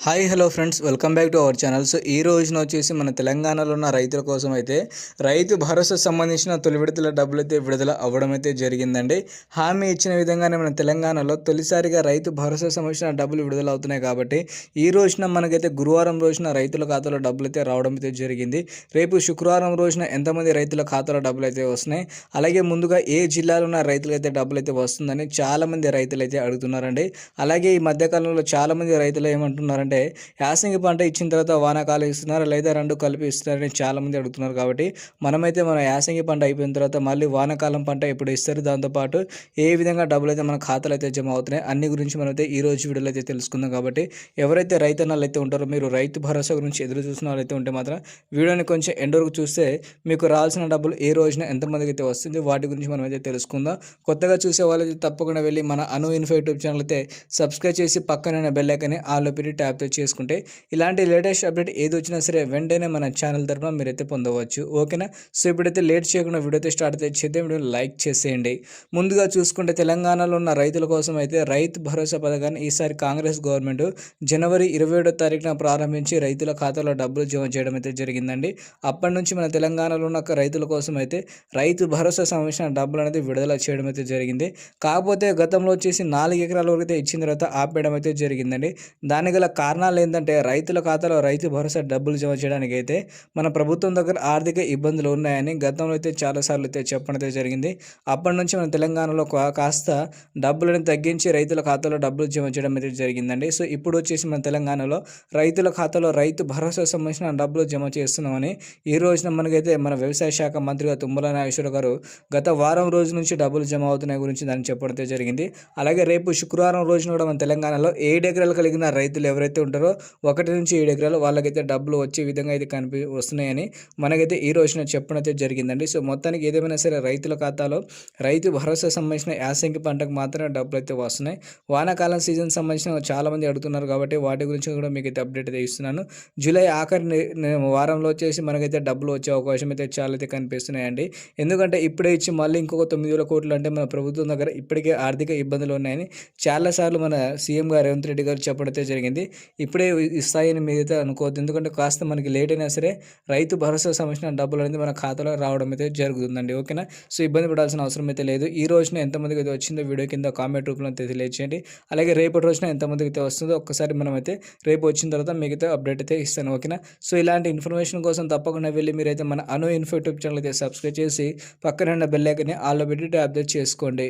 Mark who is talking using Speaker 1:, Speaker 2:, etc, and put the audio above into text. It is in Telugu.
Speaker 1: Hi hello friends welcome back to our channel so ఈ రోజున వచ్చేసి మన తెలంగాణలో ఉన్న రైతుల కోసం అయితే రైతు భరోసా సంబంధించిన తొలి విడతల డబ్బులు అయితే విడుదల అవ్వడం అయితే జరిగిందండి. హామీ ఇచ్చిన విధంగానే మన తెలంగాణలో తొలిసారిగా రైతు భరోసా సంబంధించిన డబ్బులు విడుదల అవుతున్నాయి కాబట్టి ఈ రోజున మనకైతే గురువారం రోజున రైతుల ఖాతాలో డబ్బులు అయితే రావడం అయితే జరిగింది. రేపు శుక్రవారం రోజున ఎంతమంది రైతుల ఖాతాలో డబ్బులు అయితే వస్తున్నాయి? అలాగే ముందుగా ఏ జిల్లాలో ఉన్న రైతులైతే డబ్బులు అయితే వస్తుందని చాలామంది రైతులు అయితే అడుగుతున్నారండి. అలాగే ఈ మధ్యకాలంలో చాలామంది రైతులు ఏమంటున్నారు ఏంటంటే యాసంగి పంట ఇచ్చిన తర్వాత వానాకాలం ఇస్తున్నారు లేదా రెండు కలిపి ఇస్తున్నారని చాలామంది అడుగుతున్నారు కాబట్టి మనమైతే మన యాసంగి పంట అయిపోయిన తర్వాత మళ్ళీ వానాకాలం పంట ఎప్పుడు ఇస్తారు? దాంతోపాటు ఏ విధంగా డబ్బులు అయితే మన ఖాతాలు అయితే జమ అవుతున్నాయి? అన్ని గురించి మనమైతే ఈ రోజు వీడియోలో అయితే తెలుసుకుందాం కాబట్టి ఎవరైతే రైతన్నలు అయితే ఉంటారో మీరు రైతు భరోసా గురించి ఎదురు చూసిన వాళ్ళైతే ఉంటే మాత్రం వీడియోని కొంచెం ఎండ్ వరకు చూస్తే మీకు రావాల్సిన డబ్బులు ఏ రోజున ఎంతమందికి అయితే వస్తుంది వాటి గురించి మనం అయితే తెలుసుకుందాం. కొత్తగా చూసే వాళ్ళైతే తప్పకుండా వెళ్ళి మన అను ఇన్ఫో యూట్యూబ్ ఛానల్ అయితే సబ్స్క్రైబ్ చేసి పక్కన బెల్ ఆలోపి ఆలో పెట్టి ట్యాప్ చేసుకుంటే ఇలాంటి లేటెస్ట్ అప్డేట్ ఏది వచ్చినా సరే వెంటనే మన ఛానల్ తరఫున మీరైతే పొందవచ్చు. ఓకేనా? సో ఇప్పుడైతే లేట్ చేయకుండా వీడియో అయితే స్టార్ట్ అయితే చేద్దాం. వీడియో లైక్ చేసేయండి. ముందుగా చూసుకుంటే తెలంగాణలో ఉన్న రైతుల కోసం అయితే రైతు భరోసా పథకాన్ని ఈసారి కాంగ్రెస్ గవర్నమెంట్ జనవరి ఇరవై ఏడో తారీఖున ప్రారంభించి రైతుల ఖాతాలో డబ్బులు జమ చేయడం అయితే జరిగిందండి. అప్పటి నుంచి మన తెలంగాణలో ఉన్న రైతుల కోసం అయితే రైతు భరోసా సంబంధించిన డబ్బులు అనేది విడుదల చేయడం అయితే జరిగింది. కాకపోతే గతంలో వచ్చేసి నాలుగు ఎకరాల వరకు అయితే ఇచ్చిన తర్వాత ఆపేయడం అయితే జరిగిందండి. దాని గల కారణాలు ఏంటంటే రైతుల ఖాతాలో రైతు భరోసా డబ్బులు జమ చేయడానికి అయితే మన ప్రభుత్వం దగ్గర ఆర్థిక ఇబ్బందులు ఉన్నాయని గతంలో అయితే చాలాసార్లు అయితే చెప్పడం అయితే జరిగింది. అప్పటి నుంచి మన తెలంగాణలో కాస్త డబ్బులను తగ్గించి రైతుల ఖాతాలో డబ్బులు జమ చేయడం అయితే జరిగిందండి. సో ఇప్పుడు వచ్చేసి మన తెలంగాణలో రైతుల ఖాతాలో రైతు భరోసా సంబంధించిన డబ్బులు జమ చేస్తున్నామని ఈ రోజున మనకైతే మన వ్యవసాయ శాఖ మంత్రిగా తుమ్మల నాగేశ్వర గారు గత వారం రోజు నుంచి డబ్బులు జమ అవుతున్నాయి గురించి దాన్ని చెప్పడం జరిగింది. అలాగే రేపు శుక్రవారం రోజున కూడా మన తెలంగాణలో ఏడు ఎకరాలు కలిగిన రైతులు ఎవరైతే ఉంటారో ఒకటి నుంచి ఏడు ఎకరాలు వాళ్ళకైతే డబ్బులు వచ్చే విధంగా అయితే కనిపి వస్తున్నాయని మనకైతే ఈ రోజున చెప్పడం అయితే జరిగిందండి. సో మొత్తానికి ఏదేమైనా సరే రైతుల ఖాతాలో రైతు భరోసా సంబంధించిన యాసంగి పంటకు మాత్రమే డబ్బులు అయితే వస్తున్నాయి. వానాకాలం సీజన్ సంబంధించిన చాలామంది అడుగుతున్నారు కాబట్టి వాటి గురించి కూడా మీకు అయితే అప్డేట్ అయితే ఇస్తున్నాను. జూలై ఆఖరి వారంలో వచ్చేసి మనకైతే డబ్బులు వచ్చే అవకాశం అయితే చాలా అయితే కనిపిస్తున్నాయండి. ఎందుకంటే ఇప్పుడే ఇచ్చి మళ్ళీ ఇంకొక తొమ్మిది వేల కోట్లు అంటే మన ప్రభుత్వం దగ్గర ఇప్పటికే ఆర్థిక ఇబ్బందులు ఉన్నాయని చాలాసార్లు మన సీఎం గారు రేవంత్ రెడ్డి గారు చెప్పడం అయితే జరిగింది. ఇప్పుడే ఇస్తాయని మీరైతే అనుకోవద్దు. ఎందుకంటే కాస్త మనకి లేట్ అయినా సరే రైతు భరోసా సంబంధించిన డబ్బులు అనేది మన ఖాతాలో రావడం అయితే జరుగుతుందండి. ఓకేనా? సో ఇబ్బంది పడాల్సిన అవసరం అయితే లేదు. ఈ రోజున ఎంతమందికి అయితే వచ్చిందో వీడియో కింద కామెంట్ రూపంలో అయితే అలాగే రేపటి రోజున ఎంతమందికి అయితే వస్తుందో ఒక్కసారి మనం అయితే రేపు వచ్చిన తర్వాత మిగతా అప్డేట్ అయితే ఇస్తాను. ఓకేనా? సో ఇలాంటి ఇన్ఫర్మేషన్ కోసం తప్పకుండా వెళ్ళి మీరైతే మన అను ఇన్ఫో యూట్యూబ్ ఛానల్ అయితే సబ్స్క్రైబ్ చేసి పక్కన ఉన్న బెల్ ఆల్లో పెట్టి అప్డేట్ చేసుకోండి.